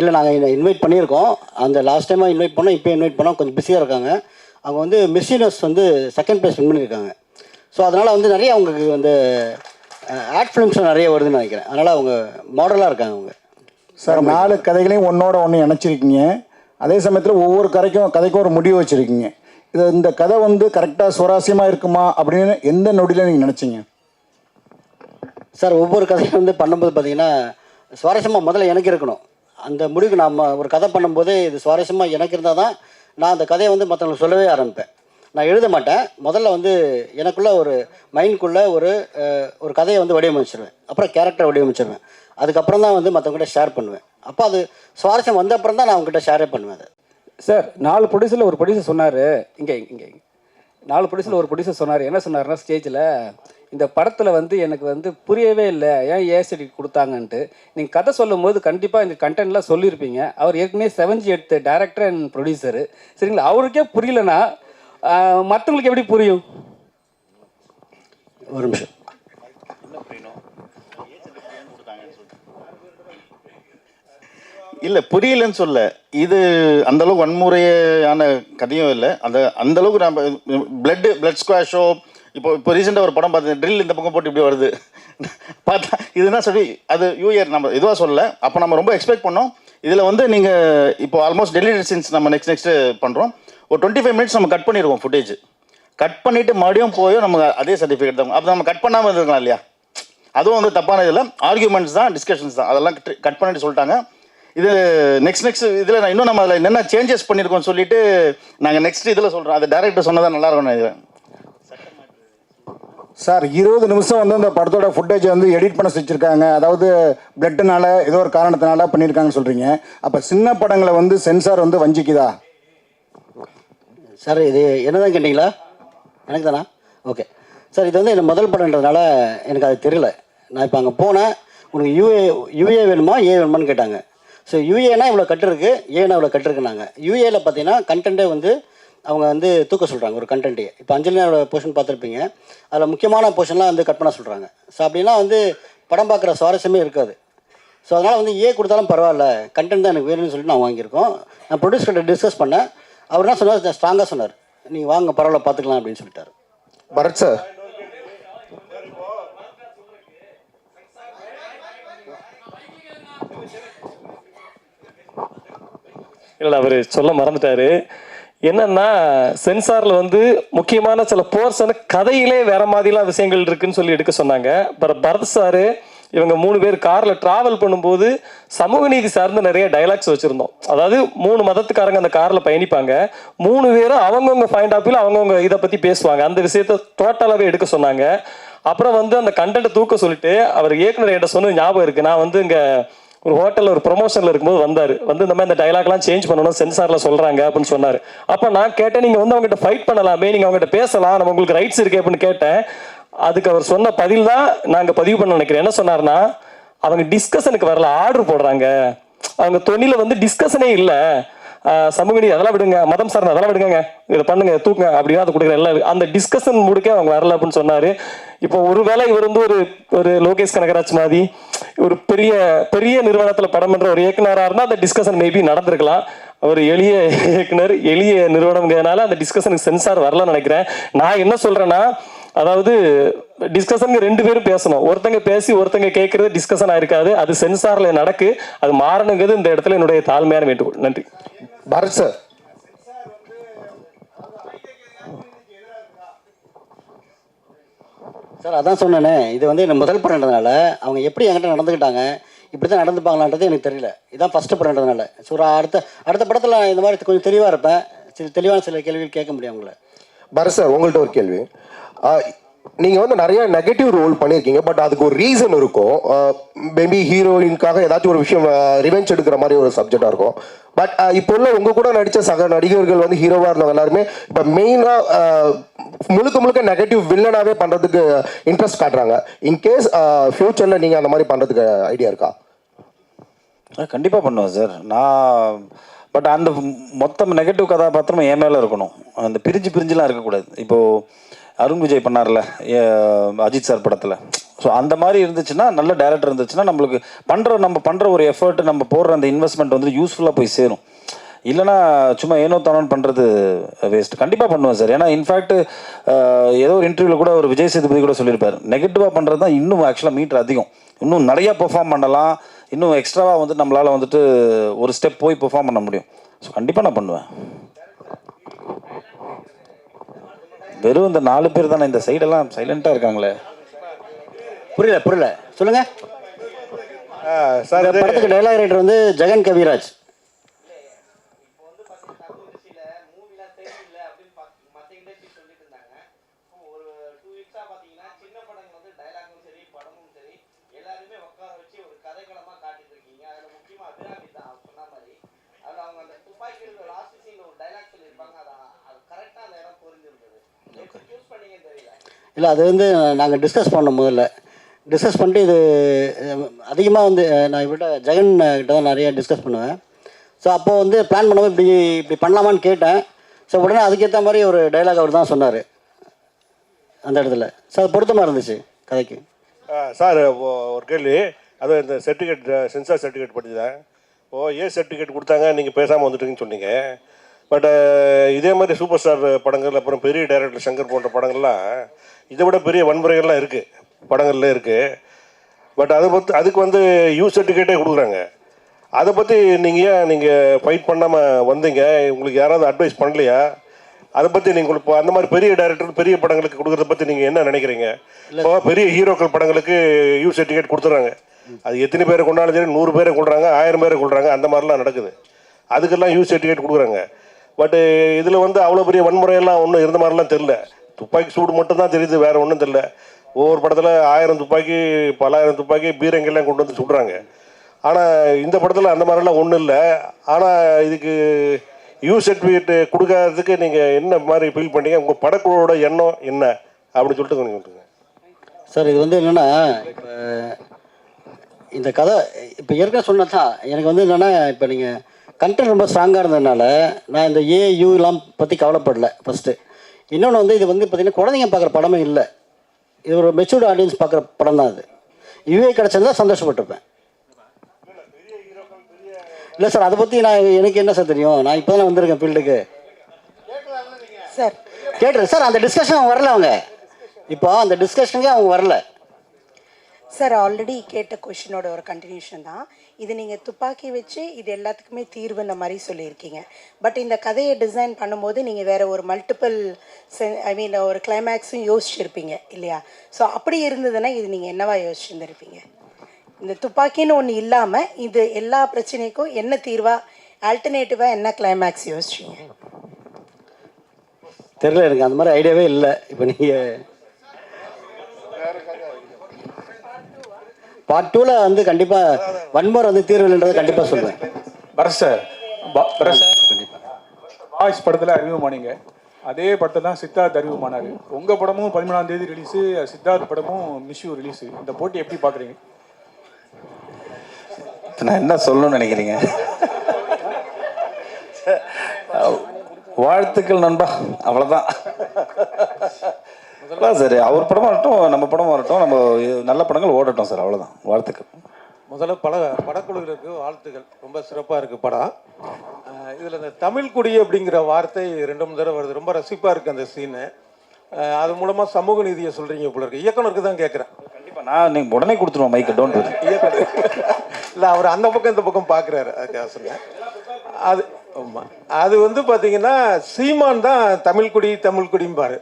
இல்லை நாங்கள் இன்வைட் பண்ணியிருக்கோம். அந்த லாஸ்ட் டைமாக இன்வைட் பண்ணோம் இப்போ இன்வைட் பண்ணோம். கொஞ்சம் பிஸியாக இருக்காங்க. அவங்க வந்து மிஸ் யூனிவர்ஸ் வந்து செகண்ட் ப்ளேஸ் வின் பண்ணியிருக்காங்க. ஸோ அதனால் வந்து நிறைய அவங்களுக்கு வந்து ஆட் ஃபிலிம்ஸ் நிறைய வருதுன்னு நினைக்கிறேன். அதனால் அவங்க மாடலாக இருக்காங்க அவங்க.
சார் நாலு கதைகளையும் ஒன்றோட ஒன்று இணைச்சிருக்கீங்க. அதே சமயத்தில் ஒவ்வொரு கதைக்கும் கதைக்கும் ஒரு முடிவு வச்சுருக்கீங்க. இது இந்த கதை வந்து கரெக்டாக சுவாரஸ்யமாக இருக்குமா அப்படின்னு எந்த நொடியில் நீங்கள் நினச்சிங்க?
சார் ஒவ்வொரு கதையும் வந்து பண்ணும்போது பார்த்தீங்கன்னா சுவாரஸ்யமாக முதல்ல எனக்கு இருக்கணும். அந்த முடிவுக்கு நாம் ஒரு கதை பண்ணும்போது இது சுவாரஸ்யமாக எனக்கு இருந்தால் தான் நான் அந்த கதையை வந்து மற்றவங்களுக்கு சொல்லவே ஆரம்பிப்பேன். நான் எழுத மாட்டேன். முதல்ல வந்து எனக்குள்ளே ஒரு மைண்ட்குள்ளே ஒரு ஒரு கதையை வந்து வடிவமைச்சிருவேன். அப்புறம் கேரக்டரை வடிவமைச்சிருவேன். அதுக்கப்புறம் தான் வந்து மற்றவங்ககிட்ட ஷேர் பண்ணுவேன். அப்போ அது சுவாரஸ்யம் வந்த அப்புறம் தான் நான் அவங்ககிட்ட ஷேரே பண்ணுவேன் அதை.
சார் நாலு ப்ரொடியூசரில் ஒரு ப்ரொடியூசர் சொன்னார். இங்கே இங்கே. நாலு ப்ரொடியூசர் ஒரு ப்ரொடியூசர் சொன்னார். என்ன சொன்னார்னா ஸ்டேஜில் இந்த படத்தில் வந்து எனக்கு வந்து புரியவே இல்லை. ஏன் ஏசிடி கொடுத்தாங்கன்ட்டு. நீங்கள் கதை சொல்லும் போது கண்டிப்பாக இந்த கண்டென்ட்லாம் சொல்லியிருப்பீங்க. அவர் ஏற்கனவே செவன்ஜி எடுத்த டேரக்டர் அண்ட் ப்ரொடியூசரு சரிங்களா? அவருக்கே புரியலன்னா மற்றவங்களுக்கு எப்படி புரியும்?
ஒரு நிமிஷம்.
இல்லை புரியலன்னு சொல்ல. இது அந்த அளவுக்கு வன்முறையான கதையும் இல்லை. அந்த அந்த அளவுக்கு நம்ம பிளட் பிளட் ஸ்குவாஷோ இப்போ இப்போ ரீசெண்டாக ஒரு படம் பார்த்தேன். ட்ரில் இந்த பக்கம் போட்டு இப்படி வருது. பார்த்தா இதுனா சொல்லி அது யூஇயர் நம்ம இதுவாக சொல்லல அப்போ நம்ம ரொம்ப எக்ஸ்பெக்ட் பண்ணோம். இதில் வந்து நீங்கள் இப்போ ஆல்மோஸ்ட் டெலிவரி சீன்ஸ் நம்ம நெக்ஸ்ட் நெக்ஸ்ட்டு பண்ணுறோம் ஒரு டுவெண்ட்டி ஃபைவ் மினிட்ஸ் நம்ம கட் பண்ணிடுவோம் ஃபுட்டேஜ் கட் பண்ணிவிட்டு மறுபடியும் போய் நமக்கு அதே சர்டிஃபிகேட் தான். அப்போ நம்ம கட் பண்ணாமல் இருந்திருக்கலாம் இல்லையா? அதுவும் வந்து தப்பான இதில் ஆர்கியூமெண்ட்ஸ் தான் டிஸ்கஷன்ஸ் தான். அதெல்லாம் கட் பண்ணிட்டு சொல்லிட்டாங்க. இது நெக்ஸ்ட் நெக்ஸ்ட் இதில் நான் இன்னும் நம்ம அதில் என்னென்ன சேஞ்சஸ் பண்ணியிருக்கோம்னு சொல்லிட்டு நாங்கள் நெக்ஸ்ட் இதில் சொல்கிறோம் அது டேரக்டர் சொன்னதான் நல்லா இருக்கும் நினைக்கிறேன்.
சார் இருபது நிமிஷம் வந்து அந்த படத்தோட ஃபுட்டேஜ் வந்து எடிட் பண்ண வச்சுருக்காங்க அதாவது பிளட்டுனால ஏதோ ஒரு காரணத்தினால பண்ணியிருக்காங்கன்னு சொல்கிறீங்க அப்போ சின்ன படங்களை வந்து சென்சார் வந்து வஞ்சிக்குதா?
சார் இது என்னதான் கேட்டிங்களா? எனக்கு தானா ஓகே சார் இது வந்து எனக்கு முதல் படம்ன்றதுனால எனக்கு அது தெரியல. நான் இப்போ அங்கே போனேன். உனக்கு யூஏ யூஏ வேணுமா ஏ வேணுமான்னு கேட்டாங்க. ஸோ யூஏனா இவ்வளோ கட்டிருக்கு ஏன்னா ஏனா இவ்வளோ கட்டிருக்குனாங்க யூஏல பார்த்தீங்கன்னா கண்டென்ட்டே வந்து அவங்க வந்து தூக்க சொல்கிறாங்க ஒரு கண்டென்ட்டே இப்போ அஞ்சலினோட போர்ஷன் பார்த்துருப்பீங்க. அதில் முக்கியமான போர்ஷன்லாம் வந்து கட் பண்ண சொல்கிறாங்க ஸோ அப்படின்னா வந்து படம் பார்க்குற சுவாரஸ்யமே இருக்காது. ஸோ அதனால் வந்து ஏ கொடுத்தாலும் பரவாயில்ல. கண்டென்ட் தான் எனக்கு வேணும்னு சொல்லிட்டு நான் வாங்கியிருக்கோம். நான் ப்ரொடியூசர்கிட்ட டிஸ்கஸ் பண்ணேன். அவர் என்ன சொன்னார்? ஸ்ட்ராங்காக சொன்னார். நீங்கள் வாங்க பரவாயில்ல பார்த்துக்கலாம் அப்படின்னு சொல்லிட்டார்.
பரத் சார்
இல்லை அவர் சொல்ல மறந்துட்டாரு. என்னன்னா சென்சாரில் வந்து முக்கியமான சில போர்ஷன் கதையிலே வேற மாதிரிலாம் விஷயங்கள் இருக்குன்னு சொல்லி எடுக்க சொன்னாங்க. அப்புறம் பரத் சாரு இவங்க மூணு பேர் காரில் டிராவல் பண்ணும்போது சமூக நீதி சார்ந்து நிறைய டைலாக்ஸ் வச்சுருந்தோம். அதாவது மூணு மதத்துக்காரங்க அந்த காரில் பயணிப்பாங்க. மூணு பேரும் அவங்கவுங்க பாயிண்ட் ஆஃப் அவங்கவுங்க இதை பற்றி பேசுவாங்க. அந்த விஷயத்த டோட்டலாகவே எடுக்க சொன்னாங்க. அப்புறம் வந்து அந்த கண்டென்ட்டை தூக்க சொல்லிட்டு அவர் இயக்குனர் என்கிட்ட சொன்னது ஞாபகம் இருக்குது நான் வந்து இங்கே ஒரு ஹோட்டலில் ஒரு ப்ரொமோஷனில் இருக்கும்போது வந்தார். வந்து இந்த மாதிரி இந்த டைலாக்லாம் சேஞ்ச் பண்ணணும் சென்சாரில் சொல்கிறாங்க அப்படின்னு சொன்னார். அப்போ நான் கேட்டேன் நீங்கள் வந்து அவங்ககிட்ட ஃபைட் பண்ணலாமே நீங்கள் அவங்ககிட்ட பேசலாம் நம்ம உங்களுக்கு ரைட்ஸ் இருக்கு அப்படின்னு கேட்டேன். அதுக்கு அவர் சொன்ன பதில் தான் நாங்கள் பதிவு பண்ண நினைக்கிறேன். என்ன சொன்னார்னா அவங்க டிஸ்கஷனுக்கு வரல ஆர்டர் போடுறாங்க. அவங்க தொழில வந்து டிஸ்கஷனே இல்லை. சமூக நீதி அதெல்லாம் விடுங்க. மதம் சார்ந்த அதெல்லாம் விடுங்க இதை பண்ணுங்க தூக்குங்க அப்படின்னா அதை கொடுக்குற எல்லாம் அந்த டிஸ்கஷன் முடிக்க அவங்க வரல அப்படின்னு சொன்னாரு. இப்போ ஒருவேளை இவர் வந்து ஒரு ஒரு லோகேஷ் கனகராஜ் மாதிரி ஒரு பெரிய பெரிய நிறுவனத்தில் படம் பண்ற ஒரு இயக்குனராக இருந்தால் அந்த டிஸ்கஷன் மேபி நடந்திருக்கலாம். அவர் எளிய இயக்குனர் எளிய நிறுவனம்ங்கிறதுனால அந்த டிஸ்கஷனுக்கு சென்சார் வரலன்னு நினைக்கிறேன். நான் என்ன சொல்றேன்னா அதாவது டிஸ்கஷனுக்கு ரெண்டு பேரும் பேசணும். ஒருத்தங்க பேசி ஒருத்தங்க கேட்கறது டிஸ்கஷன் ஆயிருக்காது அது சென்சார்ல நடக்கு. அது மாறணுங்கிறது இந்த இடத்துல என்னுடைய தாழ்மையான வேண்டுகோள். நன்றி.
பரத் சார்.
சார் அதான் சொன்னேனே இது வந்து எனக்கு முதல் படம்ன்றதுனால அவங்க எப்படி என்கிட்ட நடந்துக்கிட்டாங்க இப்படி தான் நடந்துப்பாங்களான்றது எனக்கு தெரியல. இதான் ஃபஸ்ட்டு படம்ன்றதுனால. ஸோ அடுத்த அடுத்த படத்தில் நான் இந்த மாதிரி கொஞ்சம் தெளிவாக இருப்பேன். சில தெளிவான சில கேள்விகள் கேட்க முடியும் உங்களை.
பரத் சார் உங்கள்கிட்ட ஒரு கேள்வி. நீங்க வந்து நிறைய நெகட்டிவ் ரோல் பண்ணியிருக்கீங்க பட் அதுக்கு ஒரு ரீசன் இருக்கும். மேபி ஹீரோயின்காக ஏதாச்சும் ஒரு விஷயம் ரிவெஞ்ச் எடுக்கிற மாதிரி ஒரு சப்ஜெக்டாக இருக்கும். பட் இப்போ உள்ள உங்க கூட நடித்த சக நடிகர்கள் வந்து ஹீரோவாக இருந்தவங்க எல்லாருமே இப்போ மெயினாக முழுக்க முழுக்க நெகட்டிவ் வில்லனாகவே பண்ணுறதுக்கு இன்ட்ரெஸ்ட் காட்டுறாங்க. இன்கேஸ் ஃப்யூச்சரில் நீங்கள் அந்த மாதிரி பண்ணுறதுக்கு ஐடியா இருக்கா?
கண்டிப்பாக பண்ணுவேன் சார் நான் பட் அந்த மொத்தம் நெகட்டிவ் கதாபாத்திரம் என் மேலே இருக்கணும். அந்த பிரிஞ்சு பிரிஞ்சுலாம் இருக்கக்கூடாது. இப்போது அருண் விஜய் பண்ணார்ல அஜித் சார் படத்தில். ஸோ அந்த மாதிரி இருந்துச்சுன்னா நல்ல டேரக்டர் இருந்துச்சுன்னா நம்மளுக்கு பண்ணுற நம்ம பண்ணுற ஒரு எஃபர்ட் நம்ம போடுற அந்த இன்வெஸ்ட்மெண்ட் வந்து யூஸ்ஃபுல்லாக போய் சேரும். இல்லைனா சும்மா ஏனோ தானோன்னு பண்ணுறது வேஸ்ட் கண்டிப்பாக பண்ணுவேன் சார். ஏன்னா இன்ஃபேக்ட் ஏதோ ஒரு இன்டர்வியூவில் கூட ஒரு விஜய் சேதுபதி கூட சொல்லியிருப்பார். நெகட்டிவாக பண்ணுறது தான் இன்னும் ஆக்சுவலாக மீட்டர் அதிகம். இன்னும் நிறையா பெர்ஃபார்ம் பண்ணலாம். இன்னும் எக்ஸ்ட்ராவாக வந்து நம்மளால் வந்துட்டு ஒரு ஸ்டெப் போய் பெர்ஃபார்ம் பண்ண முடியும். ஸோ கண்டிப்பாக நான் பண்ணுவேன். வெறும் இந்த நாலு பேர் தானே இந்த சைடெல்லாம் சைலண்ட்டாக இருக்காங்களே.
புரியல புரியல. சொல்லுங்க.
சார்
படத்துக்கு டைலாக் ரைட்டர் வந்து ஜெகன் கவிராஜ். இல்லை அது வந்து நாங்கள் டிஸ்கஸ் பண்ணோம் முதல்ல. டிஸ்கஸ் பண்ணிட்டு இது அதிகமாக வந்து நான் இவர்கிட்ட ஜெகன் கிட்ட தான் நிறைய டிஸ்கஸ் பண்ணுவேன். ஸோ அப்போது வந்து பிளான் பண்ணும்போது இப்படி இப்படி பண்ணலாமான்னு கேட்டேன். ஸோ உடனே அதுக்கேற்ற மாதிரி ஒரு டைலாக் அவர் தான் சொன்னார். அந்த இடத்துல. ஸோ அது பொருத்தமாக இருந்துச்சு கதைக்கு.
சார் ஒரு கேள்வி. அது இந்த சர்டிஃபிகேட் சென்சார் சர்டிஃபிகேட் படிச்சுதான் ஓ ஏ சர்டிஃபிகேட் கொடுத்தாங்க நீங்கள் பேசாமல் வந்துட்டுங்கன்னு சொன்னீங்க. பட் இதே மாதிரி சூப்பர் ஸ்டார் படங்கள் அப்புறம் பெரிய டைரக்டர் சங்கர் போன்ற படங்கள்லாம் இதை விட பெரிய வன்முறைகள்லாம் இருக்குது படங்கள்ல இருக்குது பட் அதை பற்றி அதுக்கு வந்து யூ சர்டிஃபிகேட்டே கொடுக்குறாங்க. அதை பற்றி நீங்கள் ஏன் நீங்கள் ஃபைட் பண்ணாமல் வந்தீங்க? உங்களுக்கு யாராவது அட்வைஸ் பண்ணலையா? அதை பற்றி நீங்கள் இப்போ அந்த மாதிரி பெரிய டைரக்டர் பெரிய படங்களுக்கு கொடுக்குறத பற்றி நீங்கள் என்ன நினைக்கிறீங்க? இப்போ பெரிய ஹீரோக்கள் படங்களுக்கு யூ சர்டிஃபிகேட் கொடுத்துறாங்க. அது எத்தனை பேரை கொண்டாலும் சரி நூறு பேரை கொள்றாங்க ஆயிரம் பேரை கொள்றாங்க அந்த மாதிரிலாம் நடக்குது. அதுக்கெல்லாம் யூ சர்டிஃபிகேட் கொடுக்குறாங்க. பட்டு இதில் வந்து அவ்வளோ பெரிய வன்முறையெல்லாம் ஒன்றும் இருந்த மாதிரிலாம் தெரில துப்பாக்கி சூடு மட்டும் தான் தெரியுது வேற ஒன்றும் தெரியல. ஒவ்வொரு படத்தில் ஆயிரம் துப்பாக்கி பலாயிரம் துப்பாக்கி பீரங்கெல்லாம் கொண்டு வந்து சுடுறாங்க. ஆனால் இந்த படத்தில் அந்த மாதிரிலாம் ஒன்றும் இல்லை. ஆனால் இதுக்கு யூ சர்டிஃபிகேட் கொடுக்காததுக்கு நீங்கள் என்ன மாதிரி ஃபீல் பண்ணீங்க? உங்கள் படக்குழுவோட எண்ணம் என்ன? அப்படின்னு சொல்லிட்டு கொஞ்சம் சொல்லுங்க.
சார் இது வந்து என்னென்னா இப்போ இந்த கதை இப்போ ஏற்கனவே சொன்னதான் எனக்கு வந்து என்னென்னா இப்போ நீங்கள் கண்டென்ட் ரொம்ப ஸ்ட்ராங்காக இருந்ததுனால நான் இந்த ஏயூலாம் பற்றி கவலைப்படலை ஃபஸ்ட்டு இன்னொன்று வந்து இது வந்து பார்த்திங்கன்னா குழந்தைங்க பார்க்குற படமே இல்லை. இது ஒரு மெச்சூர்டு ஆடியன்ஸ் பார்க்குற படம் தான் அது. யூஏ கிடச்சிருந்தா சந்தோஷப்பட்டிருப்பேன். இல்லை சார் அதை பற்றி நான் எனக்கு என்ன சார் தெரியும்? நான் இப்போ தானே வந்திருக்கேன் ஃபீல்டுக்கு
சார்.
கேட்டுரு சார் அந்த டிஸ்கஷன் அவங்க வரல அவங்க. இப்போ அந்த டிஸ்கஷனுக்கு அவங்க வரல.
சார் ஆல்ரெடி கேட்ட கொஷினோட ஒரு கண்டினியூஷன் தான். இது நீங்கள் துப்பாக்கி வச்சு இது எல்லாத்துக்குமே தீர்வுன்ற மாதிரி சொல்லியிருக்கீங்க. பட் இந்த கதையை டிசைன் பண்ணும்போது நீங்கள் வேற ஒரு மல்டிபிள் ஐ மீன் ஒரு கிளைமேக்ஸும் யோசிச்சிருப்பீங்க இல்லையா? ஸோ அப்படி இருந்ததுன்னா இது நீங்கள் என்னவா யோசிச்சிருந்திருப்பீங்க? இந்த துப்பாக்கின்னு ஒன்று இல்லாமல் இது எல்லா பிரச்சனைக்கும் என்ன தீர்வா ஆல்டர்னேட்டிவாக என்ன கிளைமேக்ஸ் யோசிச்சீங்க?
தெரியல எனக்கு அந்த மாதிரி ஐடியாவே இல்லை. இப்போ நீங்கள் பார்ட் டூவில் வந்து கண்டிப்பாக வன்முறை வந்து தீர்வுன்றதை கண்டிப்பாக சொல்லுவேன்
Bharath sir. Bharath sir. Voice படத்தில் அறிமுகமானீங்க அதே படத்தை தான் சித்தார்த் அறிமுகமானார் உங்கள் படமும் பதிமூணாம் தேதி ரிலீஸு சித்தார்த் படமும் மிஷ்யூ ரிலீஸு இந்த போட்டி எப்படி பார்க்குறீங்க
இப்ப நான் என்ன சொல்லணும்னு நினைக்கிறீங்க? வாழ்த்துக்கள் நண்பா. அவ்வளோதான் அதான் சார் அவர் படம் வரட்டும் நம்ம படம் வரட்டும் நம்ம நல்ல படங்கள் ஓடட்டும் சார் அவ்வளோதான் வாழ்த்துக்கள்.
முதல்ல பட படக்குழுவிற்கு வாழ்த்துக்கள். ரொம்ப சிறப்பாக இருக்குது படம். இதில் இந்த தமிழ் குடி அப்படிங்கிற வார்த்தை ரெண்டு மூணு தடவை வருது. ரொம்ப ரசிப்பாக இருக்குது அந்த சீனு அது மூலமாக சமூக நீதியை சொல்கிறீங்க போல இருக்கு. இயக்குனருக்கு தான் கேட்குறேன்
கண்டிப்பாக நான் நீங்கள் உடனே கொடுத்துருவோம் மைக்கு டோன்ட்
இயக்குனர். இல்லை அவர் அந்த பக்கம் இந்த பக்கம் பார்க்குறாரு அதுக்காக அது ஆமாம் அது வந்து பார்த்தீங்கன்னா சீமான் தான் தமிழ் குடி தமிழ் குடிம்பாரு.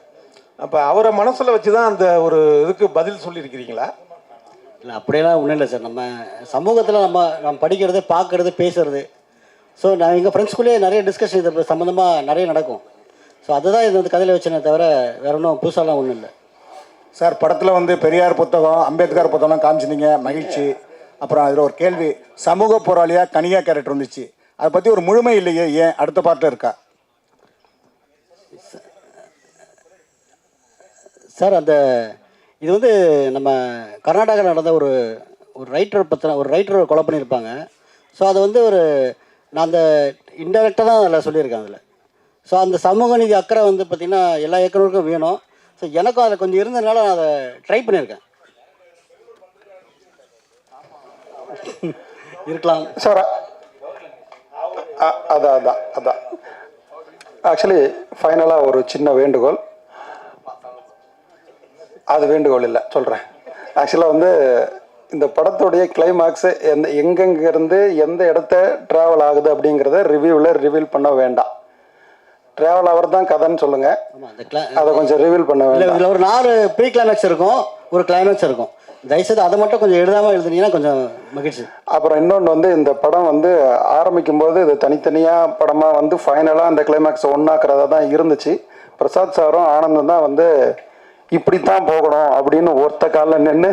அப்போ அவரை மனசில் வச்சு தான் அந்த ஒரு இதுக்கு பதில் சொல்லியிருக்கிறீங்களா?
இல்லை அப்படியெல்லாம் ஒன்றும் இல்லை சார். நம்ம சமூகத்தில் நம்ம நம்ம படிக்கிறது பார்க்குறது பேசுறது. ஸோ நான் எங்கள் ஃப்ரெண்ட்ஸ்குள்ளேயே நிறைய டிஸ்கஷன் இது சம்மந்தமாக நிறைய நடக்கும். ஸோ அதுதான் இது வந்து கதையில் வச்சனே தவிர வேற ஒன்றும் புதுசாலாம் ஒன்றும் இல்லை.
சார் படத்தில் வந்து பெரியார் புத்தகம் அம்பேத்கர் புத்தகம் காமிச்சிருந்தீங்க. மகிழ்ச்சி. அப்புறம் அதில் ஒரு கேள்வி. சமூக போராளியாக கனியா கேரக்டர் வந்துச்சு அதை பற்றி ஒரு முழுமை இல்லையே? ஏன்? அடுத்த பாட்டில் இருக்கா?
சார் அந்த இது வந்து நம்ம கர்நாடகாவில் நடந்த ஒரு ஒரு ரைட்டர் பற்றின ஒரு ரைட்டர் கொலை பண்ணியிருப்பாங்க. ஸோ அதை வந்து ஒரு நான் அந்த இன்டெரக்டாக தான் அதில் சொல்லியிருக்கேன் அதில். ஸோ அந்த சமூக நீதி அக்கறை வந்து பார்த்திங்கன்னா எல்லா இயக்குநருக்கும் வேணும். ஸோ எனக்கும் அதில் கொஞ்சம் இருந்ததுனால நான் அதை ட்ரை பண்ணியிருக்கேன். இருக்கலாம்.
சார் அதான் அதான் அதான். ஆக்சுவலி ஃபைனலாக ஒரு சின்ன வேண்டுகோள். அது வேண்டுகோள் இல்லை. சொல்கிறேன் ஆக்சுவலாக வந்து இந்த படத்துடைய கிளைமாக்ஸு எந்த எங்கெங்கேருந்து எந்த இடத்த ட்ராவல் ஆகுது அப்படிங்கிறத ரிவ்யூவில் ரிவீல் பண்ண வேண்டாம். ட்ராவல் அவர் தான் கதைன்னு சொல்லுங்கள் அதை கொஞ்சம் ரிவீல் பண்ண வேண்டாம்.
இதில் ஒரு நாலு ப்ரீ கிளைமேக்ஸ் இருக்கும் ஒரு கிளைமேக்ஸ் இருக்கும். தயவுசெய்து அதை மட்டும் கொஞ்சம் எழுதாமல் எழுதுனீங்கன்னா கொஞ்சம் மகிழ்ச்சி.
அப்புறம் இன்னொன்று வந்து இந்த படம் வந்து ஆரம்பிக்கும் போது இது தனித்தனியாக படமாக வந்து ஃபைனலாக அந்த கிளைமேக்ஸ் ஒன்றாக்குறதா தான் இருந்துச்சு. பிரசாத் சாரும் ஆனந்தும் தான் வந்து இப்படித்தான் போகணும் அப்படின்னு ஒருத்த காலில் நின்று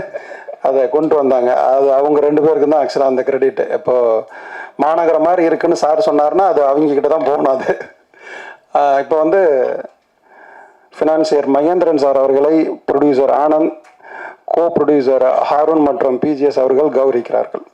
அதை கொண்டு வந்தாங்க. அது அவங்க ரெண்டு பேருக்கு தான் ஆக்சுவலாக அந்த கிரெடிட் இப்போ மாநகரம் மாதிரி இருக்குன்னு சார் சொன்னார்னா அது அவங்க கிட்ட தான் போகணும் அது. இப்போ வந்து ஃபினான்சியர் மகேந்திரன் சார் அவர்களை producer Anand co producer Haroon மற்றும் பிஜிஎஸ் அவர்கள் கௌரவிக்கிறார்கள்.